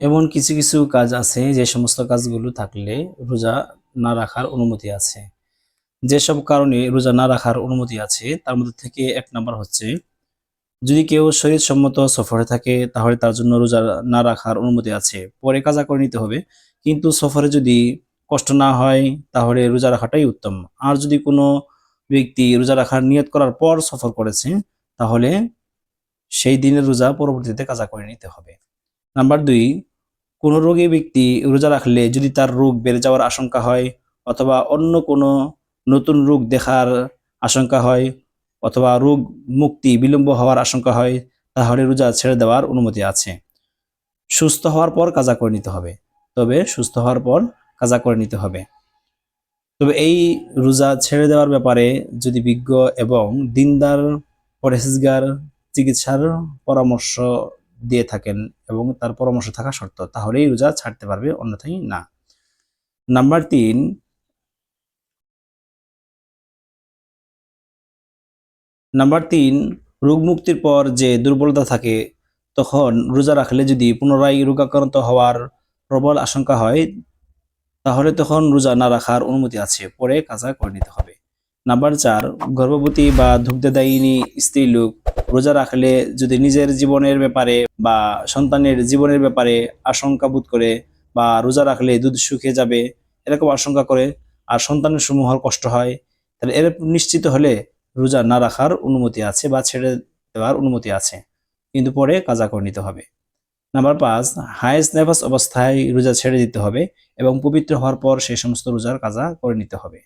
এমন কিছু কিছু কাজ আছে যে সমস্ত কাজগুলো থাকলে রোজা না রাখার অনুমতি আছে। যেসব কারণে রোজা না রাখার অনুমতি আছে, তার মধ্যে থেকে এক নাম্বার হচ্ছে, যদি কেউ শরীরসম্মত সফরে থাকে, তাহলে তার জন্য রোজা না রাখার অনুমতি আছে। পরে কাজা করে নিতে হবে, কিন্তু সফরে যদি কষ্ট না হয়, তাহলে রোজা রাখাটাই উত্তম। আর যদি কোনো ব্যক্তি রোজা রাখার নিয়ত করার পর সফর করেছে, তাহলে সেই দিনের রোজা পরবর্তীতে কাজা করে নিতে হবে। নাম্বার দুই, কোনো রোগী ব্যক্তি রোজা রাখলে যদি তার রোগ বেড়ে যাওয়ার আশঙ্কা হয় অথবা অন্য কোনো নতুন রোগ দেখার আশঙ্কা হয় অথবা রোগ মুক্তি বিলম্ব হওয়ার আশঙ্কা হয়, তাহলে রোজা ছেড়ে দেওয়ার অনুমতি আছে। সুস্থ হওয়ার পর কাজা করে নিতে হবে। তবে সুস্থ হওয়ার পর কাজা করে নিতে হবে। তবে এই রোজা ছেড়ে দেওয়ার ব্যাপারে যদি বিজ্ঞ এবং দিনদার পরেশগার চিকিৎসার পরামর্শ দিয়ে থাকেন এবং তার পরামর্শ থাকা শর্ত, তাহলেই রোজা ছাড়তে পারবে, অন্যথায় না। নাম্বার তিন নাম্বার তিন, রোগ মুক্তির পর যে দুর্বলতা থাকে, তখন রোজা রাখলে যদি পুনরায় রোগাক্রান্ত হওয়ার প্রবল আশঙ্কা হয়, তাহলে তখন রোজা না রাখার অনুমতি আছে, পরে কাজা করে নিতে হবে। নাম্বার চার, গর্ভবতী বা দুগ্ধদায়িনী স্ত্রী লোক রোজা রাখলে যদি নিজের জীবনের ব্যাপারে বা সন্তানের জীবনের ব্যাপারে আশঙ্কা বোধ করে বা রোজা রাখলে দুধ শুকিয়ে যাবে, এরকম আশঙ্কা করে আর সন্তানের সমূহর কষ্ট হয়, তাহলে এর নিশ্চিত হলে রোজা না রাখার অনুমতি আছে বা ছেড়ে দেওয়ার অনুমতি আছে। কিন্তু পরে কাজা করে নিতে হবে। নাম্বার পাঁচ, হায়েস্ট নেফাস অবস্থায় রোজা ছেড়ে দিতে হবে এবং পবিত্র হওয়ার পর সেই সমস্ত রোজার কাজা করে নিতে হবে।